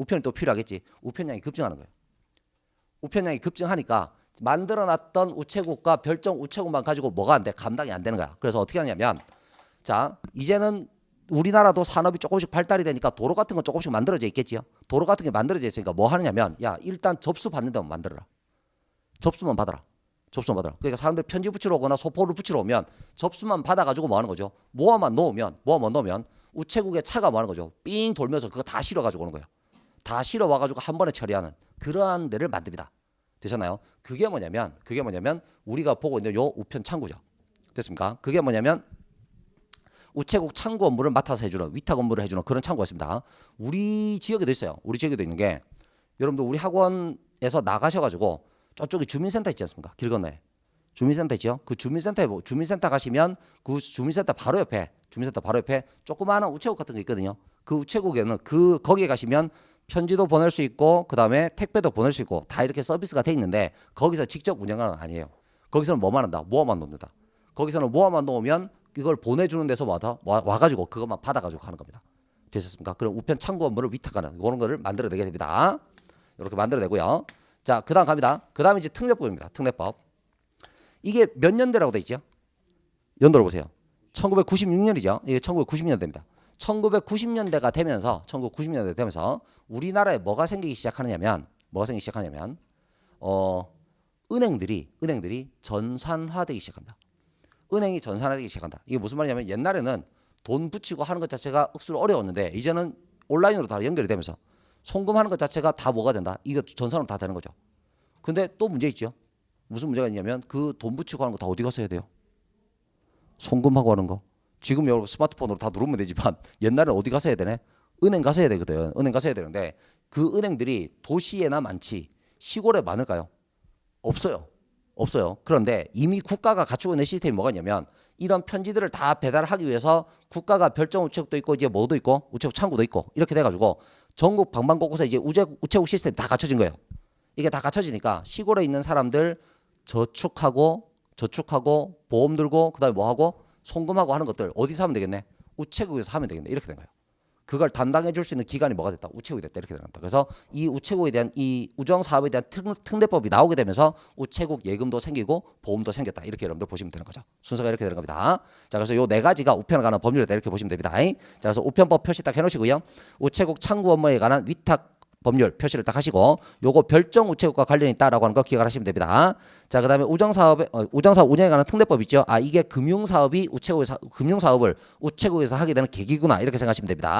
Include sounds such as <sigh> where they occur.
우편이 또 필요하겠지. 우편량이 급증하는 거예요. 우편량이 급증하니까 만들어놨던 우체국과 별정 우체국만 가지고 뭐가 안 돼? 감당이 안 되는 거야. 그래서 어떻게 하냐면 자 이제는 우리나라도 산업이 조금씩 발달이 되니까 도로 같은 건 조금씩 만들어져 있겠지요. 도로 같은 게 만들어져 있으니까 뭐 하느냐면 야 일단 접수 받는 데만 만들어라. 접수만 받아라. 접수만 받아라. 그러니까 사람들 편지 붙이러 오거나 소포를 붙이러 오면 접수만 받아가지고 뭐 하는 거죠? 모아만 놓으면 모아만 놓으면 우체국에 차가 뭐 하는 거죠? 삥 돌면서 그거 다 실어가지고 오는 거예요. 다 실어 와가지고 한 번에 처리하는 그러한 데를 만듭니다. 되셨나요? 그게 뭐냐면 그게 뭐냐면 우리가 보고 있는 요 우편 창구죠. 됐습니까? 그게 뭐냐면 우체국 창구 업무를 맡아서 해주는 위탁 업무를 해주는 그런 창구가 있습니다. 우리 지역에도 있어요. 우리 지역에도 있는 게 여러분들 우리 학원에서 나가셔가지고 저쪽에 주민센터 있지 않습니까? 길 건너에 주민센터 있죠. 그 주민센터에 뭐- 주민센터 가시면 그 주민센터 바로 옆에 주민센터 바로 옆에 조그마한 우체국 같은 거 있거든요. 그 우체국에는 그 거기에 가시면 편지도 보낼 수 있고 그 다음에 택배도 보낼 수 있고 다 이렇게 서비스가 돼 있는데 거기서 직접 운영하는 건 아니에요. 거기서는 뭐만 한다? 모아만 놓는다. 거기서는 모아만 놓으면 이걸 보내주는 데서 와서 와, 와가지고 그것만 받아가지고 하는 겁니다. 되셨습니까? 그럼 우편 창구 업무를 위탁하는 그런 거를 만들어내게 됩니다. 이렇게 만들어내고요. 자, 그다음 갑니다. 그다음에 이제 특례법입니다. 특례법. 이게 몇 년대라고 돼 있죠? 연도를 보세요. 1996년이죠. 이게 1990년대입니다. 1990년대가 되면서 1990년대 되면서 우리나라에 뭐가 생기기 시작하느냐면 뭐가 생기기 시작하냐면 어 은행들이 은행들이 전산화되기 시작합니다. 은행이 전산화되기 시작한다. 이게 무슨 말이냐면 옛날에는 돈 붙이고 하는 것 자체가 억수로 어려웠는데 이제는 온라인으로 다 연결이 되면서 송금하는 것 자체가 다 뭐가 된다. 이거 전산으로 다 되는 거죠. 근데 또 문제 있죠. 무슨 문제가 있냐면 그 돈 붙이고 하는 거 다 어디 가서 해야 돼요? 송금하고 하는 거. 지금 여러분 스마트폰으로 다 누르면 되지만 <laughs> 옛날에 어디 가서 해야 되네? 은행 가서 해야 되거든. 은행 가서 해야 되는데 그 은행들이 도시에나 많지 시골에 많을까요? 없어요. 없어요. 그런데 이미 국가가 갖추고 있는 시스템이 뭐가 있냐면 이런 편지들을 다 배달하기 위해서 국가가 별정 우체국도 있고 이제 뭐도 있고 우체국 창구도 있고 이렇게 돼가지고 전국 방방곡곡에 이제 우체, 우체국 시스템이 다 갖춰진 거예요. 이게 다 갖춰지니까 시골에 있는 사람들 저축하고 저축하고 보험 들고 그다음에 뭐 하고 송금하고 하는 것들 어디서 하면 되겠네? 우체국에서 하면 되겠네. 이렇게 된 거예요. 그걸 담당해 줄 수 있는 기관이 뭐가 됐다? 우체국이 됐다. 이렇게 겁니다. 그래서 이 우체국에 대한 이 우정 사업에 대한 특, 특례법이 나오게 되면서 우체국 예금도 생기고 보험도 생겼다. 이렇게 여러분들 보시면 되는 거죠. 순서가 이렇게 되는 겁니다. 자, 그래서 요 네 가지가 우편에 관한 법률이다. 이렇게 보시면 됩니다. 자, 그래서 우편법 표시 딱 해놓으시고요. 우체국 창구 업무에 관한 위탁 법률 표시를 딱 하시고 요거 별정 우체국과 관련이 있다라고 하는 거 기억을 하시면 됩니다. 자, 그다음에 우정 사업에 어, 우정 사업 운영에 관한 특례법 있죠. 아, 이게 금융 사업이 우체국에서 금융 사업을 우체국에서 하게 되는 계기구나. 이렇게 생각하시면 됩니다.